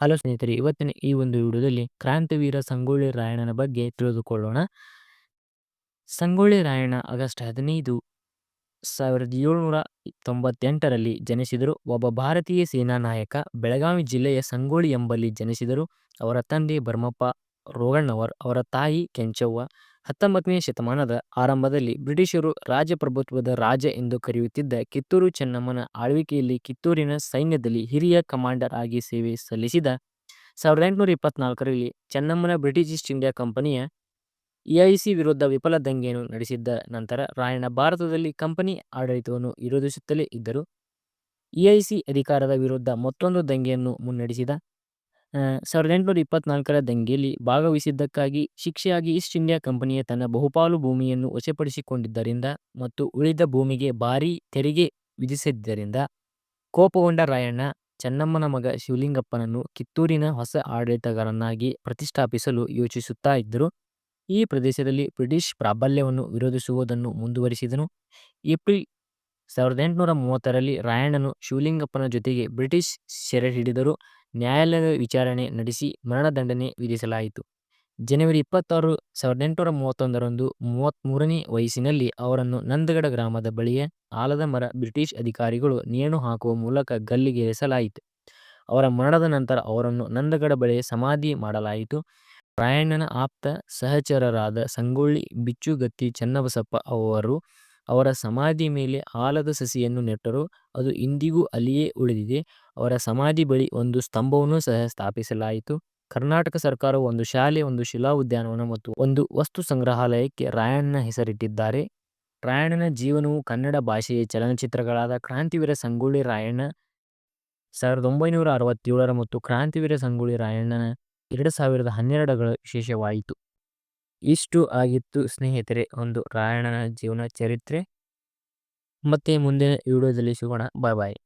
Hello ಸ್ನೇಹಿತರೆ, ಇವತ್ತಿನ ಈ ಒಂದು ವಿಡಿಯೋದಲ್ಲಿ ಕ್ರಾಂತಿವೀರ ಸಂಗೊಳ್ಳಿ ರಾಯಣ್ಣನ ಬಗ್ಗೆ ತಿಳಿದುಕೊಳ್ಳೋಣ. ಸಂಗೊಳ್ಳಿ ರಾಯಣ್ಣ ಆಗಸ್ಟ್ ಹದಿನೈದು, ಸಾವಿರದ ಏಳುನೂರ ತೊಂಬತ್ತೆಂಟರಲ್ಲಿ ಜನಿಸಿದರು. ಒಬ್ಬ ಭಾರತೀಯ ಸೇನಾ ನಾಯಕ, ಬೆಳಗಾವಿ ಜಿಲ್ಲೆಯ ಸಂಗೊಳ್ಳಿ ಎಂಬಲ್ಲಿ ಜನಿಸಿದರು. ಅವರ ತಂದೆ ಭರ್ಮಪ್ಪ ರೋಗಣ್ಣವರ್, ಅವರ ತಾಯಿ ಕೆಂಚವ್ವ ಹತ್ತೊಂಬತ್ತನೇ ಶತಮಾನದ ಆರಂಭದಲ್ಲಿ ಬ್ರಿಟಿಷರು ರಾಜಪ್ರಭುತ್ವದ ರಾಜ ಎಂದು ಕರೆಯುತ್ತಿದ್ದ ಕಿತ್ತೂರು ಚೆನ್ನಮ್ಮನ ಆಳ್ವಿಕೆಯಲ್ಲಿ ಕಿತ್ತೂರಿನ ಸೈನ್ಯದಲ್ಲಿ ಹಿರಿಯ ಕಮಾಂಡರ್ ಆಗಿ ಸೇವೆ ಸಲ್ಲಿಸಿದ ಸಾವಿರದ ಎಂಟುನೂರ ಇಪ್ಪತ್ನಾಲ್ಕರಲ್ಲಿ ಚೆನ್ನಮ್ಮನ ಬ್ರಿಟಿಷ್ ಈಸ್ಟ್ ಇಂಡಿಯಾ ಕಂಪನಿಯ ಇಐಸಿ ವಿರುದ್ಧ ವಿಫಲ ದಂಗೆಯನ್ನು ನಡೆಸಿದ್ದ ನಂತರ ರಾಯಣ್ಣ ಭಾರತದಲ್ಲಿ ಕಂಪನಿ ಆಡಳಿತವನ್ನು ವಿರೋಧಿಸುತ್ತಲೇ ಇದ್ದರು. ಇಐಸಿ ಅಧಿಕಾರದ ವಿರುದ್ಧ ಮತ್ತೊಂದು ದಂಗೆಯನ್ನು ಮುನ್ನಡೆಸಿದ ಸಾವಿರದ ಎಂಟುನೂರ ಇಪ್ಪತ್ನಾಲ್ಕರ ದಂಗೆಯಲ್ಲಿ ಭಾಗವಹಿಸಿದ್ದಕ್ಕಾಗಿ ಶಿಕ್ಷೆಯಾಗಿ ಈಸ್ಟ್ ಇಂಡಿಯಾ ಕಂಪನಿಯ ತನ್ನ ಬಹುಪಾಲು ಭೂಮಿಯನ್ನು ವಶಪಡಿಸಿಕೊಂಡಿದ್ದರಿಂದ ಮತ್ತು ಉಳಿದ ಭೂಮಿಗೆ ಭಾರೀ ತೆರಿಗೆ ವಿಧಿಸಿದ್ದರಿಂದ ಕೋಪಗೊಂಡ ರಾಯಣ್ಣ, ಚೆನ್ನಮ್ಮನ ಮಗ ಶಿವಲಿಂಗಪ್ಪನನ್ನು ಕಿತ್ತೂರಿನ ಹೊಸ ಆಡಳಿತಗಾರನಾಗಿ ಪ್ರತಿಷ್ಠಾಪಿಸಲು ಯೋಚಿಸುತ್ತಾ ಇದ್ದರು. ಈ ಪ್ರದೇಶದಲ್ಲಿ ಬ್ರಿಟಿಷ್ ಪ್ರಾಬಲ್ಯವನ್ನು ವಿರೋಧಿಸುವುದನ್ನು ಮುಂದುವರಿಸಿದನು. ಏಪ್ರಿಲ್ ಸಾವಿರದ ಎಂಟುನೂರ ಮೂವತ್ತರಲ್ಲಿ ರಾಯಣ್ಣನು ಶಿವಲಿಂಗಪ್ಪನ ಜೊತೆಗೆ ಬ್ರಿಟಿಷ್ ಸೆರೆ ಹಿಡಿದರು. ನ್ಯಾಯಾಲಯದ ವಿಚಾರಣೆ ನಡೆಸಿ ಮರಣದಂಡನೆ ವಿಧಿಸಲಾಯಿತು. ಜನವರಿ ಇಪ್ಪತ್ತಾರು, ಸಾವಿರದ ಎಂಟುನೂರ ಮೂವತ್ತೊಂದರಂದು ಮೂವತ್ತ್ಮೂರನೇ ವಯಸ್ಸಿನಲ್ಲಿ ಅವರನ್ನು ನಂದಗಡ ಗ್ರಾಮದ ಬಳಿಯ ಆಲದ ಮರ ಬ್ರಿಟಿಷ್ ಅಧಿಕಾರಿಗಳು ನೇಣು ಹಾಕುವ ಮೂಲಕ ಗಲ್ಲಿಗೇರಿಸಲಾಯಿತು. ಅವರ ಮರಣದ ನಂತರ ಅವರನ್ನು ನಂದಗಡ ಬಳಿಯ ಸಮಾಧಿ ಮಾಡಲಾಯಿತು. ರಾಯಣ್ಣನ ಆಪ್ತ ಸಹಚರರಾದ ಸಂಗೊಳ್ಳಿ, ಬಿಚ್ಚುಗತ್ತಿ, ಚನ್ನಬಸಪ್ಪ ಅವರು ಅವರ ಸಮಾಧಿ ಮೇಲೆ ಆಲದ ಸಸಿಯನ್ನು ನೆಟ್ಟರು. ಅದು ಇಂದಿಗೂ ಅಲ್ಲಿಯೇ ಉಳಿದಿದೆ. ಅವರ ಸಮಾಧಿ ಬಳಿ ಒಂದು ಸ್ತಂಭವನ್ನು ಸಹ ಸ್ಥಾಪಿಸಲಾಯಿತು. ಕರ್ನಾಟಕ ಸರ್ಕಾರವು ಒಂದು ಶಾಲೆ, ಒಂದು ಶಿಲಾ ಉದ್ಯಾನವನ ಮತ್ತು ಒಂದು ವಸ್ತು ಸಂಗ್ರಹಾಲಯಕ್ಕೆ ರಾಯಣ್ಣನ ಹೆಸರಿಟ್ಟಿದ್ದಾರೆ. ರಾಯಣ್ಣನ ಜೀವನವು ಕನ್ನಡ ಭಾಷೆಯ ಚಲನಚಿತ್ರಗಳಾದ ಕ್ರಾಂತಿವೀರ ಸಂಗೊಳ್ಳಿ ರಾಯಣ್ಣ ಸಾವಿರದ ಒಂಬೈನೂರ ಅರವತ್ತೇಳರ ಮತ್ತು ಕ್ರಾಂತಿವೀರ ಸಂಗೊಳ್ಳಿ ರಾಯಣ್ಣನ ಎರಡು ಸಾವಿರದ ಹನ್ನೆರಡಗಳ ವಿಶೇಷವಾಯಿತು. ಇಷ್ಟು ಆಗಿತ್ತು ಸ್ನೇಹಿತರೆ ಒಂದು ರಾಯಣ್ಣನ ಜೀವನ ಚರಿತ್ರೆ. ಮತ್ತೆ ಮುಂದಿನ ವಿಡಿಯೋದಲ್ಲಿ ಸಿಗೋಣ. ಬಾಯ್ ಬಾಯ್.